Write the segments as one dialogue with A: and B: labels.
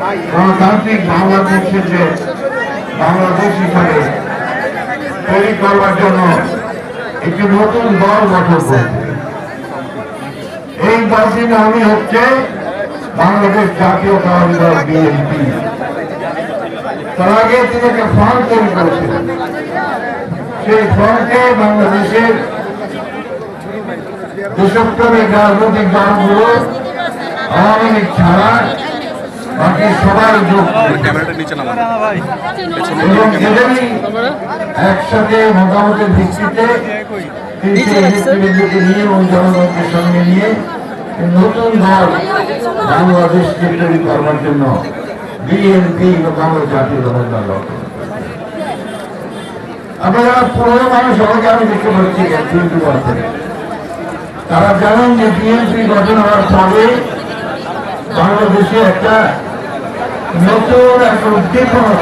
A: গণতান্ত্রিক বাংলাদেশকে বাংলাদেশ হিসাবে তৈরি করবার জন্য একটি নতুন দল গঠন এই দলটির নামই হচ্ছে বাংলাদেশ জাতীয়তাবাদী দল বিএনপি। তার আগে তিনি একটা ফ্রন্ট তৈরি করেছিলেন। সেই ফ্রন্টে বাংলাদেশের দেশপ্রেমিক রাজনৈতিক দলগুলো আওয়ামী লীগ ছাড়া বাকি সবাই যোগ
B: ক্যামেরাটা নিচে নামান। পেছনে
A: এবং এদেরই একসাথে মতামতের ভিত্তিতে তিনটে নিয়ে এবং জনগণকে সঙ্গে নিয়ে নতুন দল বাংলাদেশকে তৈরি করবার জন্য বিএনপি বাংলা জাতীয় দলের দল আপনারা পুরনো মানুষ সবাইকে আমি দেখতে পাচ্ছি বিএনপি করতে তারা জানেন যে বিএনপি গঠন হওয়ার পরে বাংলাদেশে একটা নতুন একটা উদ্দীপনা।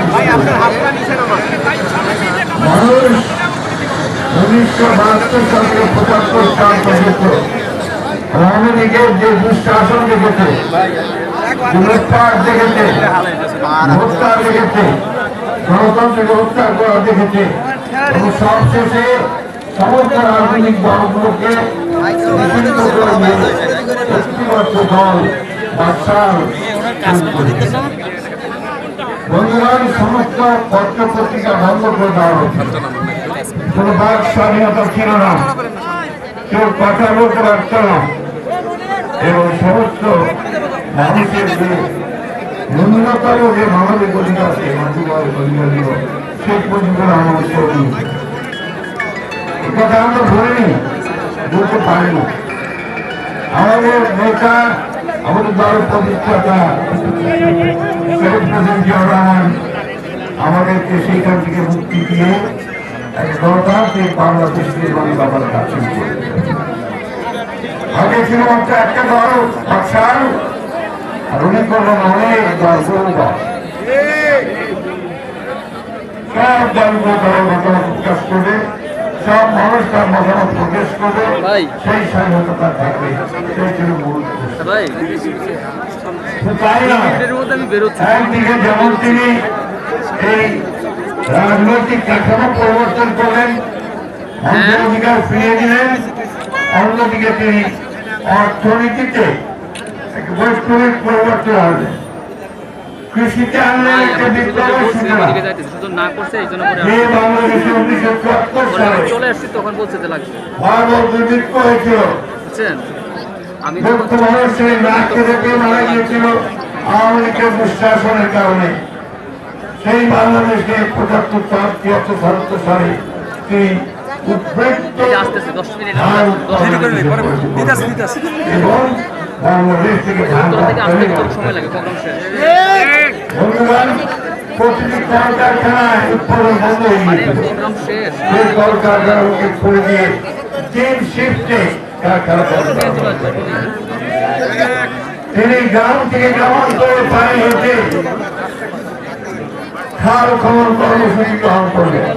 A: মানুষ উনিশশো বাহাত্তর সাল পঁচাত্তর সাল পর্যন্ত আওয়ামী লীগের যে দুঃশাসন দেখেছে লুটপাট দেখেছে হত্যা দেখেছে, গণতন্ত্রকে হত্যা করা দেখেছে সবশেষে সমস্ত রাজনৈতিক দলগুলোকে নিষিদ্ধ করে দিয়ে ব্যক্তিগত দল বাদশাহ বন্ধুগণ সমস্ত পত্র পত্রিকা বন্ধ করে দেওয়া হয়েছে। কোনো বাক স্বাধীনতা ছিল না। কেউ কথা বলতে পারত না। এবং সমস্ত মানুষের যে ন্যূনতম যে মানবিক অধিকার আছে মাতৃভাবের অধিকারগুলো সেই পর্যন্ত আমাদের তৈরি কথা আমরা ধরে বলিনি, বলতে পারি না আমাদের নেতা আমাদের দলের প্রতিষ্ঠাতা রহমান আমাদেরকে সেইখান থেকে মুক্তি দিয়ে এক গণতান্ত্রিক বাংলাদেশ নির্মাণ বাবার কাছে আগে ছিল মাত্র একটা দল বাদশাহ আর উনি করলেন অনেক দল বহু দল। সব দলগুলো দলের মতামত প্রকাশ করবে সব মানুষ তার মতামত প্রকাশ করবে সেই স্বাধীনতা থাকবে সেই ছিল উদ্দেশ্য।
C: ভাই? মধ্যে আমি বেরোচ্ছি।
A: একদিকে যেমন তিনি এই রাজনৈতিক কাঠামো পরিবর্তন করলেন অধিকার ফিরিয়ে দিলেন অন্যদিকে তিনি অর্থনীতিতে বৈপ্লবিক পরিবর্তন আনলেন। কৃষিতে আনলেন একটা বিপ্লবের সূচনা।
C: না করছে এই জন্য
A: বাংলাদেশে উনিশশো চুয়াত্তর সালে
C: চলে আসছি তখন বলছে লাগছে
A: ভয়াবহ দুর্ভিক্ষ হয়েছিল
C: বুঝছেন?
A: মানুষ সেই না খেতে পেয়ে মারা গিয়েছিল আওয়ামী লীগের দুঃশাসনের কারণে। সেই বাংলাদেশকে পঁচাত্তর সাল তিয়াত্তর সাতাত্তর সালে তিনি এবং বাংলাদেশ থেকে প্রতিটি কলকারখানায় উৎপাদন বন্ধ হয়ে গিয়েছিল। সেই খুলে দিয়ে তিন শিফটে তিনি গ্রাম থেকে গ্রামান্তরে পানি হেঁটে খাল খনন কর্মসূচি গ্রহণ করলেন।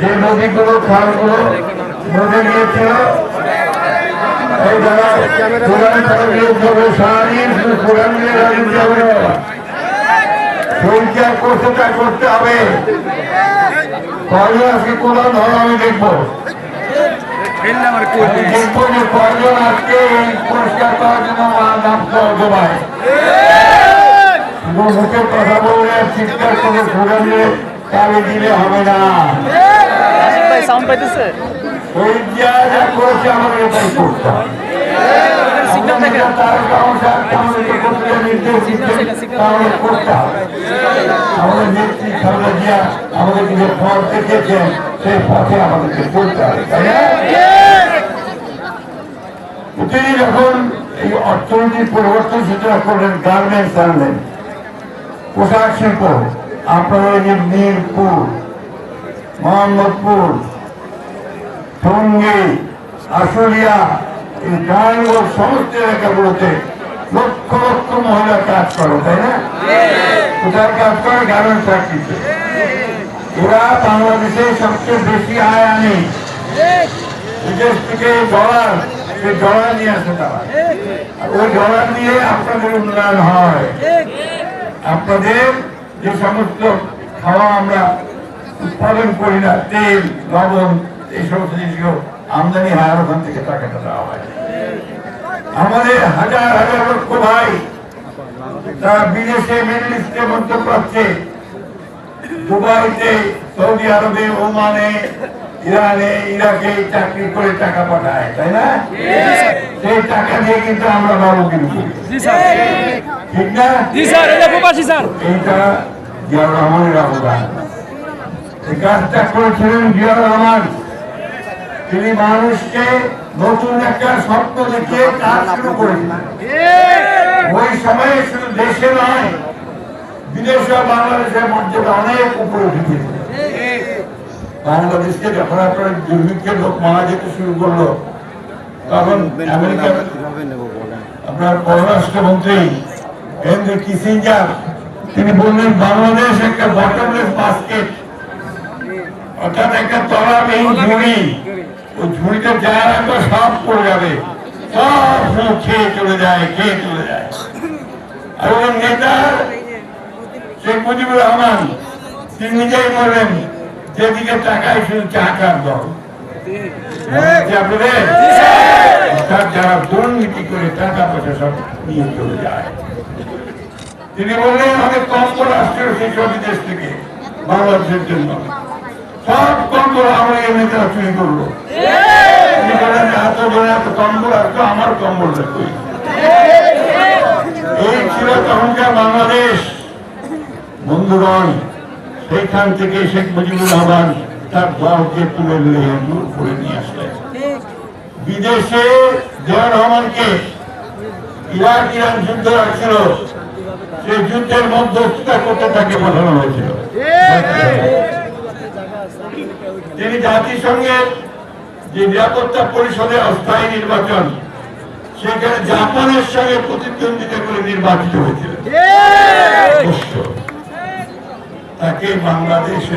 A: যে নদীগুলো, খালগুলো নদী গিয়েছিল। পরিচয় করতে হবে। কোরআন ধরো আমি দেখব। আমি দেখব যে কয়জন আজকে এই পরিষ্কার করার জন্য আমার নাম জমায় মুখে কথা বললে চিৎকার করে ঘুরে নিয়ে তালে দিলে হবে না
C: ভাই সাউন্ড পাইতেছে?
A: ওই যা যা করেছে আমাদের এটাই করতে হবে
C: সিগন্যাল দেখে
A: তার কারণ আমাদেরকে করতে নির্দেশ দিচ্ছে তাহলে করতে হবে আমাদের নেত্রী খালেদা জিয়া আমাদেরকে যে পথ দেখিয়েছেন সেই পথে আমাদেরকে চলতে হবে তাই না? তিনি যখন এই অর্থনৈতিক পরিবর্তন সূচনা করলেন গার্মেন্টস আনলেন, পোশাক শিল্প, আপনাদের এই যে মিরপুর, মোহাম্মদপুর, টঙ্গী, আশুলিয়া, এই গাঁয়ের সমস্ত এলাকাগুলোতে লক্ষ লক্ষ মহিলা কাজ করে, তাই না? কোথায় কাজ করে? গার্মেন্টস ফ্যাক্টরিতে এরা বাংলাদেশে সবচেয়ে বেশি আয় আনে। বিদেশ থেকে ডলার নিয়ে তারা। ওই নিয়ে আপনাদের উন্নয়ন হয়। আপনাদের যে সমস্ত খাওয়া আমরা উৎপাদন করি না, তেল, লবণ, এই সমস্ত জিনিসগুলো, আমদানি হয় ওখান থেকে টাকাটা দেওয়া হয়। আমাদের হাজার হাজার লক্ষ ভাই তারা বিদেশে মিডল ইস্টে মধ্যপ্রাচ্যে, দুবাইতে সৌদি আরবে ওমানে ইরানে ইরাকে চাকরি করে টাকা পাঠায় তাই না? সেই টাকা দিয়ে কিন্তু আমরা বাবু কিন্তু ঠিক না? এইটা জিয়াউর রহমানের অবদান। এই কাজটা করেছিলেন জিয়াউর রহমান। তিনি মানুষকে নতুন একটা স্বপ্ন দেখিয়ে কাজ শুরু করেছিলেন ওই সময়ে শুধু দেশে নয় বিদেশে বাংলাদেশের মর্যাদা অনেক উপরে উঠেছিল বাংলাদেশকে যখন আপনার দুর্ভিক্ষের লোক মারা যেতে শুরু করল তখন আমেরিকার আপনার পররাষ্ট্রমন্ত্রী হেনরি কিসিঞ্জার তিনি বললেন বাংলাদেশ একটা বটমলেস বাস্কেট অর্থাৎ একটা তলা তলাবিহীন ঝুড়ি। ওই ঝুড়িতে যা রাখবে সব পড়ে যাবে। সব খেয়ে চলে যায় খেয়ে চলে যায়। আর ওই নেতা শেখ মুজিবুর রহমান তিনি নিজেই বললেন যেদিকে টাকায় শুধু দল যারা দুর্নীতি করে টাকা পয়সা সব নিয়ে চলে যায়। তিনি বললেন অনেক কম্প রাষ্ট্রীয় বিদেশ থেকে বাংলাদেশের জন্য সব কম্প আমরা এই নেতারা চুরি করল। তিনি বলেন এত বলে এত কম্প রাষ্ট্র আমার কম্বল এই ছিল তখনকার বাংলাদেশ। বন্ধুগণ সেইখান থেকে শেখ মুজিবুর রহমান তার দলকে তুলে নিয়ে দূর করে নিয়ে আসলেন। বিদেশে জিয়া রহমানকে ইরাক ইরান যুদ্ধ রাখছিল সেই যুদ্ধের মধ্যস্থতা করতে তাকে পাঠানো হয়েছিল। তিনি জাতিসংঘের যে নিরাপত্তা পরিষদের অস্থায়ী নির্বাচন সেখানে জাপানের সঙ্গে প্রতিদ্বন্দ্বিতা করে নির্বাচিত হয়েছিল তাকে বাংলাদেশে